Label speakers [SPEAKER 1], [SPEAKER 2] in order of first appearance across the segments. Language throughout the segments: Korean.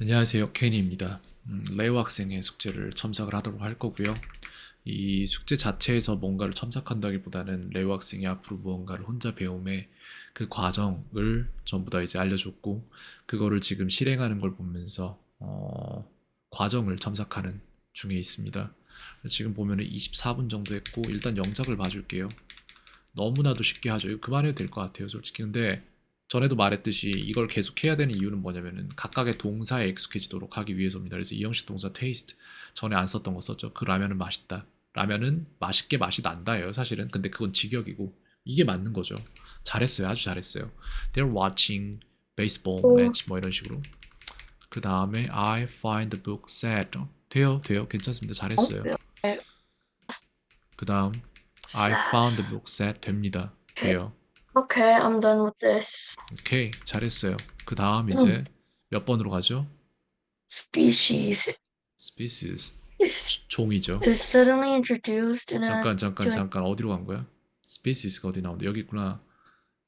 [SPEAKER 1] 안녕하세요. 케니입니다. 음, 레오 학생의 숙제를 첨삭을 하도록 할 거고요. 이 숙제 자체에서 뭔가를 첨삭한다기보다는 레오 학생이 앞으로 무언가를 혼자 배움의 그 과정을 전부 다 이제 알려줬고, 그거를 지금 실행하는 걸 보면서, 어, 과정을 첨삭하는 중에 있습니다. 지금 보면은 24분 정도 했고, 일단 영작을 봐줄게요. 너무나도 쉽게 하죠. 이거 그만해도 될 것 같아요, 솔직히. 근데 전에도 말했듯이 이걸 계속 해야 되는 이유는 뭐냐면은 각각의 동사에 익숙해지도록 하기 위해서입니다. 그래서 이 형식 동사 taste 전에 안 썼던 거 썼죠. 그 라면은 맛있다. 라면은 맛있게 맛이 난다예요. 사실은. 근데 그건 직역이고 이게 맞는 거죠. 잘했어요. 아주 잘했어요. They're watching baseball
[SPEAKER 2] 오.
[SPEAKER 1] match 뭐 이런 식으로. 그 다음에 I find the book sad. 어, 돼요, 돼요. 괜찮습니다. 잘했어요.
[SPEAKER 2] 네.
[SPEAKER 1] 그 다음 I found the book sad 됩니다. 돼요.
[SPEAKER 2] Okay, I'm done with this.
[SPEAKER 1] 오케이, 잘했어요. 그 다음 이제 몇 번으로 가죠?
[SPEAKER 2] Species
[SPEAKER 1] species
[SPEAKER 2] is,
[SPEAKER 1] 종이죠.
[SPEAKER 2] is suddenly introduced in a
[SPEAKER 1] 잠깐 잠깐
[SPEAKER 2] joint-
[SPEAKER 1] 잠깐 어디로 간 거야? species가 어디 나오는데 여기 있구나.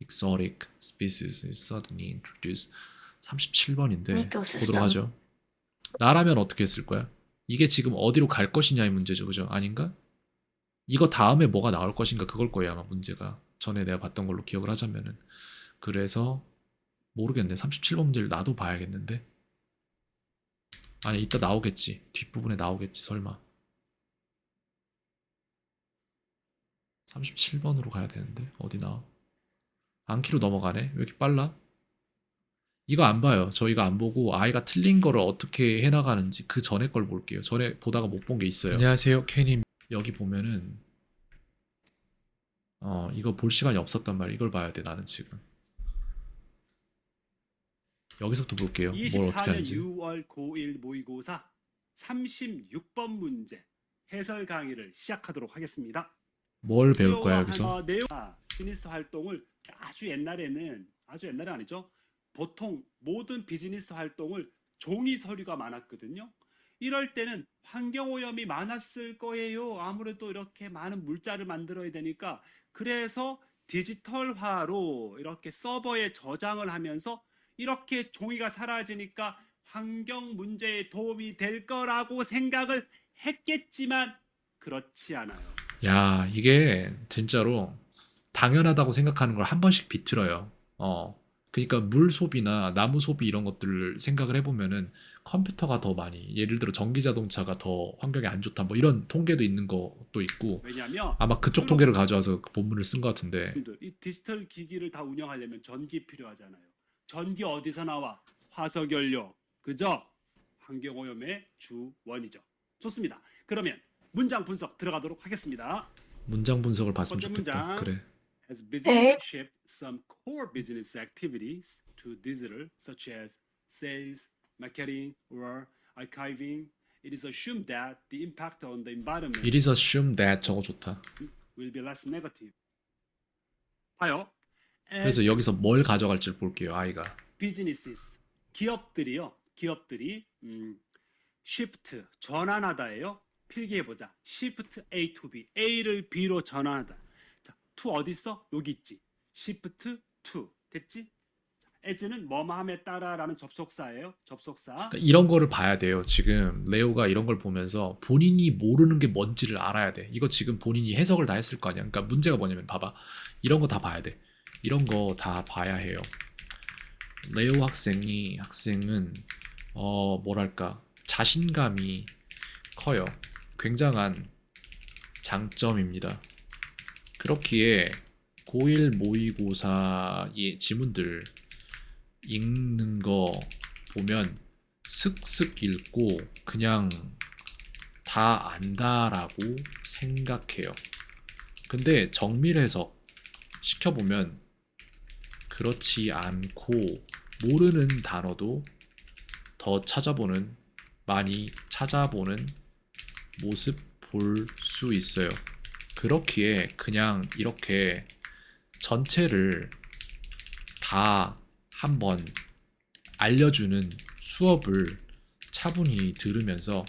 [SPEAKER 1] exotic species is suddenly introduced. 37번인데
[SPEAKER 2] Ecosystem.
[SPEAKER 1] 보도록 하죠. 나라면 어떻게 했을 거야? 이게 지금 어디로 갈 것이냐의 문제죠, 그죠? 아닌가? 이거 다음에 뭐가 나올 것인가 그걸 거예요 아마 문제가. 전에 내가 봤던 걸로 기억을 하자면은 그래서 모르겠네. 37번 문제를 나도 봐야겠는데. 아니 이따 나오겠지. 뒷부분에 나오겠지 설마. 37번으로 가야 되는데 어디 나와? 안키로 넘어가네. 왜 이렇게 빨라? 이거 안 봐요. 저희가 안 보고 아이가 틀린 거를 어떻게 해나가는지 그 전에 걸 볼게요. 전에 보다가 못 본 게 있어요. 안녕하세요, 케님. 여기 보면은 어 이거 볼 시간이 없었단 말이야. 이걸 봐야 돼 나는 지금. 여기서부터 볼게요. 뭘 어떻게
[SPEAKER 3] 24년
[SPEAKER 1] 하는지.
[SPEAKER 3] 6월 고1 모의고사 36번 문제 해설 강의를 시작하도록 하겠습니다.
[SPEAKER 1] 뭘 배울 거야 여기서?
[SPEAKER 3] 어, 내용 비즈니스 활동을 아주 옛날에는 아주 옛날에 아니죠. 보통 모든 비즈니스 활동을 종이 서류가 많았거든요. 이럴 때는 환경 오염이 많았을 거예요. 아무래도 이렇게 많은 물자를 만들어야 되니까 그래서 디지털화로 이렇게 서버에 저장을 하면서 이렇게 종이가 사라지니까 환경 문제에 도움이 될 거라고 생각을 했겠지만 그렇지 않아요.
[SPEAKER 1] 야, 이게 진짜로 당연하다고 생각하는 걸 한 번씩 비틀어요. 어. 그러니까 물 소비나 나무 소비 이런 것들을 생각을 해보면은 컴퓨터가 더 많이, 예를 들어 전기 자동차가 더 환경에 안 좋다, 뭐 이런 통계도 있는 것도 있고,
[SPEAKER 3] 왜냐하면
[SPEAKER 1] 아마 그쪽 통계를 가져와서 그 본문을 쓴 것 같은데,
[SPEAKER 3] 이 디지털 기기를 다 운영하려면 전기 필요하잖아요. 전기 어디서 나와? 화석 연료. 그죠? 환경 오염의 주 원이죠. 좋습니다. 그러면 문장 분석 들어가도록 하겠습니다.
[SPEAKER 1] 문장 분석을 봤으면 좋겠다.
[SPEAKER 3] 문장.
[SPEAKER 1] 그래.
[SPEAKER 3] As
[SPEAKER 2] 네.
[SPEAKER 3] business shift some core business activities to digital, such as sales, marketing, or archiving, it is assumed that the impact on the environment
[SPEAKER 1] It is assumed that 저거 좋다.
[SPEAKER 3] will be less negative. 봐요.
[SPEAKER 1] 그래서
[SPEAKER 3] As
[SPEAKER 1] 여기서 뭘 가져갈지 볼게요, 아이가.
[SPEAKER 3] businesses 기업들이요. 기업들이 음, shift 전환하다예요. 필기해 보자. shift A to B. A를 B로 전환하다. 자, to 어디 있어? 여기 있지. shift to. 됐지? 자, as는 뭐뭐함에 따라라는 접속사예요. 접속사.
[SPEAKER 1] 그러니까 이런 거를 봐야 돼요. 지금 레오가 이런 걸 보면서 본인이 모르는 게 뭔지를 알아야 돼. 이거 지금 본인이 해석을 다 했을 거 아니야. 그러니까 문제가 뭐냐면 봐봐. 이런 거 다 봐야 돼. 이런 거 다 봐야 해요. 레오 학생이 학생은 어 뭐랄까 자신감이 커요. 굉장한 장점입니다. 그렇기에 고1 모의고사의 지문들 읽는 거 보면 슥슥 읽고 그냥 다 안다라고 생각해요. 근데 정밀 해석 시켜보면 그렇지 않고 모르는 단어도 더 찾아보는 많이 찾아보는 모습 볼 수 있어요. 그렇기에 그냥 이렇게 전체를 다 한번 알려주는 수업을 차분히 들으면서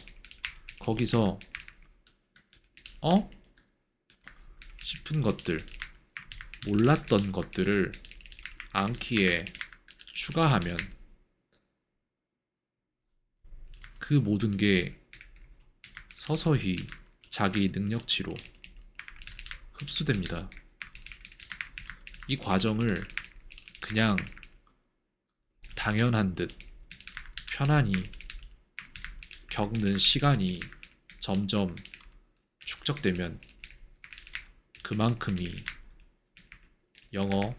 [SPEAKER 1] 거기서 어? 싶은 것들, 몰랐던 것들을 암기에 추가하면 그 모든 게 서서히 자기 능력치로 흡수됩니다. 이 과정을 그냥 당연한 듯 편안히 겪는 시간이 점점 축적되면 그만큼이 영어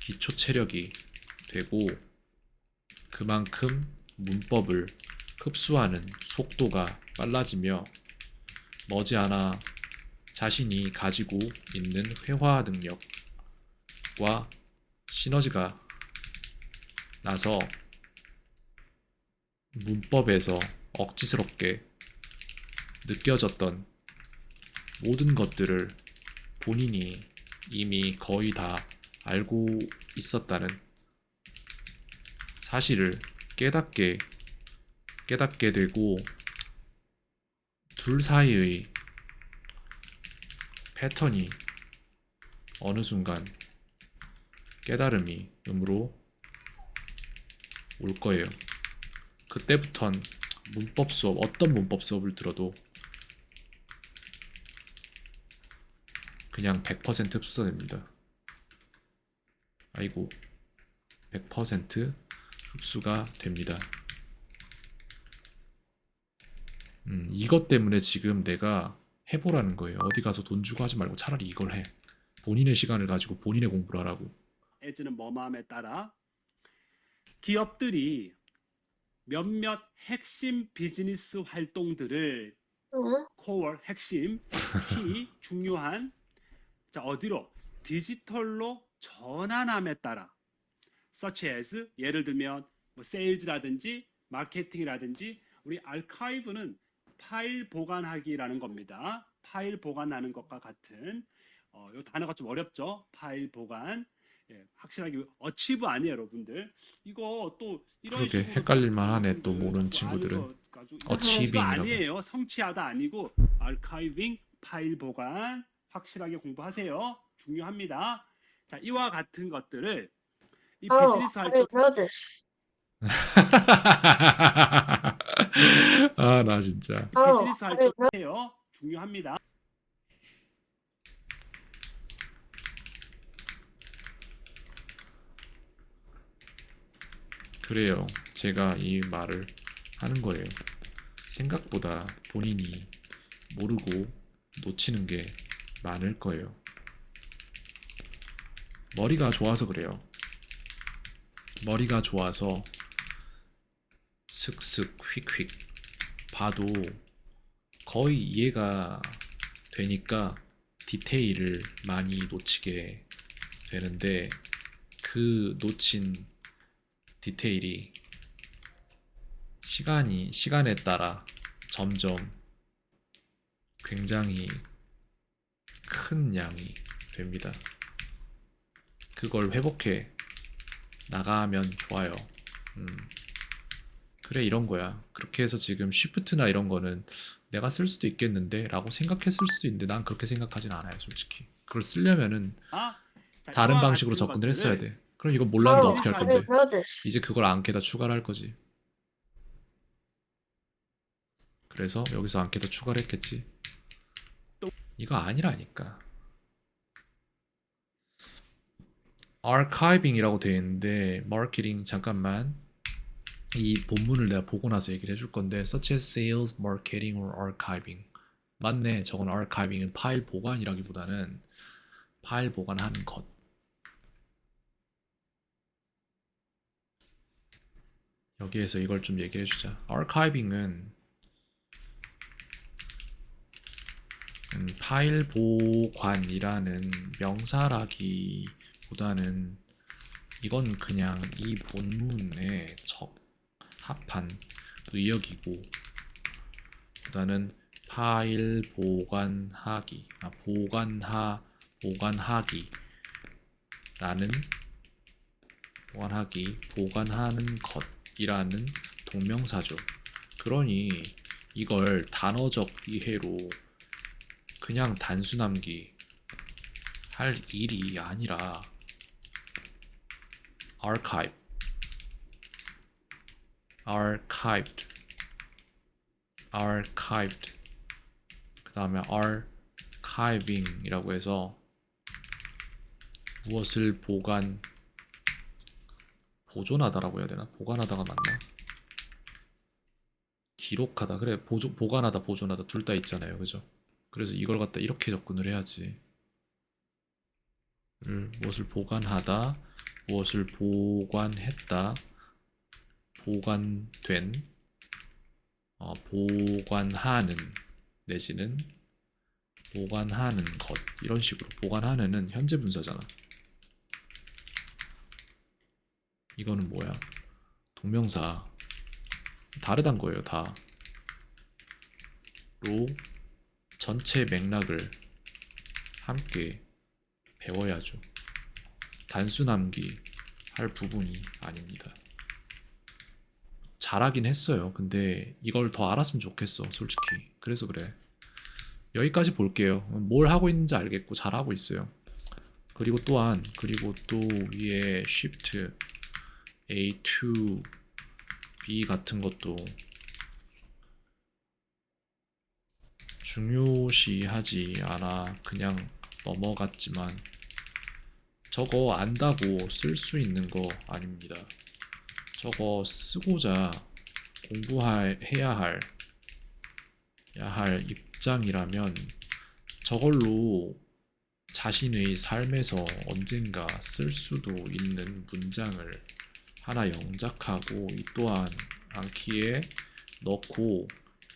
[SPEAKER 1] 기초 체력이 되고 그만큼 문법을 흡수하는 속도가 빨라지며 머지않아 자신이 가지고 있는 회화 능력과 시너지가 나서 문법에서 억지스럽게 느껴졌던 모든 것들을 본인이 이미 거의 다 알고 있었다는 사실을 깨닫게 깨닫게 되고 둘 사이의 패턴이 어느 순간 깨달음이 음으로 올 거예요. 그때부턴 문법 수업, 어떤 문법 수업을 들어도 그냥 100% 흡수됩니다. 아이고, 100% 흡수가 됩니다. 음, 이것 때문에 지금 내가 해보라는 거예요. 어디 가서 돈 주고 하지 말고 차라리 이걸 해. 본인의 시간을 가지고 본인의 공부를 하라고.
[SPEAKER 3] 에즈는 뭐마음에 따라 기업들이 몇몇 핵심 비즈니스 활동들을
[SPEAKER 2] 응?
[SPEAKER 3] 코어 핵심 키 중요한 자 어디로 디지털로 전환함에 따라 such as 예를 들면 뭐 세일즈라든지 마케팅이라든지 우리 알카이브는 파일 보관하기라는 겁니다. 파일 보관하는 것과 같은 어, 이 단어가 좀 어렵죠. 파일 보관 예, 확실하게 어치브 아니에요, 여러분들. 이거 또 이런
[SPEAKER 1] 그러게,
[SPEAKER 3] 식으로
[SPEAKER 1] 헷갈릴만 하네, 또 모르는 친구들은. 어치빙이라고.
[SPEAKER 3] 아니에요. 성취하다 아니고 아카이빙 파일 보관 확실하게 공부하세요. 중요합니다. 자, 이와 같은 것들을 이
[SPEAKER 2] Oh,
[SPEAKER 3] 비즈니스
[SPEAKER 2] I
[SPEAKER 3] 활 동
[SPEAKER 2] didn't know this.
[SPEAKER 1] 아, 나 진짜.
[SPEAKER 2] Oh,
[SPEAKER 3] 비즈니스
[SPEAKER 2] know.
[SPEAKER 3] 활동해요. 중요합니다.
[SPEAKER 1] 그래요. 제가 이 말을 하는 거예요. 생각보다 본인이 모르고 놓치는 게 많을 거예요. 머리가 좋아서 그래요. 머리가 좋아서 슥슥 휙휙 봐도 거의 이해가 되니까 디테일을 많이 놓치게 되는데 그 놓친 디테일이 시간이 시간에 따라 점점 굉장히 큰 양이 됩니다. 그걸 회복해 나가면 좋아요. 음. 그래 이런 거야. 그렇게 해서 지금 쉬프트나 이런 거는 내가 쓸 수도 있겠는데 라고 생각했을 수도 있는데 난 그렇게 생각하진 않아요, 솔직히. 그걸 쓰려면은
[SPEAKER 3] 아, 자,
[SPEAKER 1] 다른 방식으로 접근을 했어야 돼. 그럼 이건 몰랐는데
[SPEAKER 2] Oh,
[SPEAKER 1] 어떻게 할 건데? 이제 그걸 안개다 추가를 할 거지. 그래서 여기서 안개다 추가를 했겠지. 이거 아니라니까. archiving이라고 되어 있는데 마케팅 잠깐만 이 본문을 내가 보고 나서 얘기를 해줄 건데 such as sales, marketing or archiving. 맞네. 저건 archiving은 파일 보관이라기보다는 파일 보관하는 것. 여기에서 이걸 좀 얘기해 주자. archiving은 음, 파일 보관이라는 명사라기보다는 이건 그냥 이 본문에 적합한 의역이고 보다는 파일 보관하기, 아, 보관하 보관하기 라는 보관하기, 보관하는 것이라는 동명사죠. 그러니 이걸 단어적 이해로 그냥 단순함기 할 일이 아니라 archive archived. archived. 그 다음에 archiving이라고 해서 무엇을 보관 보존하다라고 해야 되나? 보관하다가 맞나? 기록하다. 그래 보조, 보관하다 보존하다 둘 다 있잖아요. 그죠? 그래서 이걸 갖다 이렇게 접근을 해야지. 을 무엇을 보관하다 무엇을 보관했다 보관된 어, 보관하는 내지는 보관하는 것 이런 식으로 보관하는은 현재 분사잖아. 이거는 뭐야? 동명사. 다르단 거예요 다. 로 전체 맥락을 함께 배워야죠. 단순함기 할 부분이 아닙니다 잘하긴 했어요. 근데 이걸 더 알았으면 좋겠어 솔직히. 그래서 그래. 여기까지 볼게요. 뭘 하고 있는지 알겠고 잘하고 있어요. 그리고 또한 그리고 또 위에 shift A2 B 같은 것도 중요시하지 않아 그냥 넘어갔지만 저거 안다고 쓸 수 있는 거 아닙니다. 저거 쓰고자 공부해야 할, 야할 입장이라면 저걸로 자신의 삶에서 언젠가 쓸 수도 있는 문장을 하나 영작하고 이 또한 암키에 넣고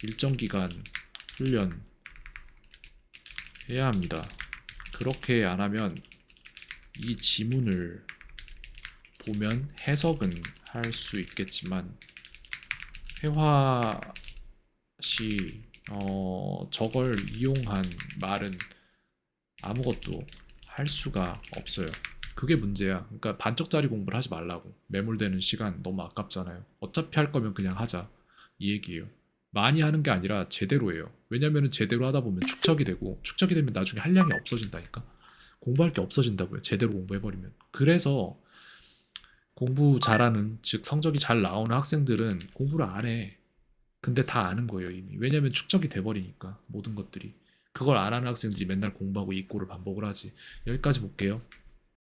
[SPEAKER 1] 일정 기간 훈련 해야 합니다. 그렇게 안 하면 이 지문을 보면 해석은 할 수 있겠지만 회화 시 어, 저걸 이용한 말은 아무것도 할 수가 없어요. 그게 문제야. 그러니까 반쪽짜리 공부를 하지 말라고. 매몰되는 시간 너무 아깝잖아요. 어차피 할 거면 그냥 하자. 이 얘기예요. 많이 하는 게 아니라 제대로 해요. 왜냐면은 제대로 하다 보면 축적이 되고 축적이 되면 나중에 한량이 없어진다니까. 공부할 게 없어진다고요. 제대로 공부해버리면. 그래서 공부 잘하는 즉 성적이 잘 나오는 학생들은 공부를 안 해. 근데 다 아는 거예요 이미. 왜냐면 축적이 돼버리니까 모든 것들이. 그걸 안 하는 학생들이 맨날 공부하고 이꼬를 반복을 하지. 여기까지 볼게요.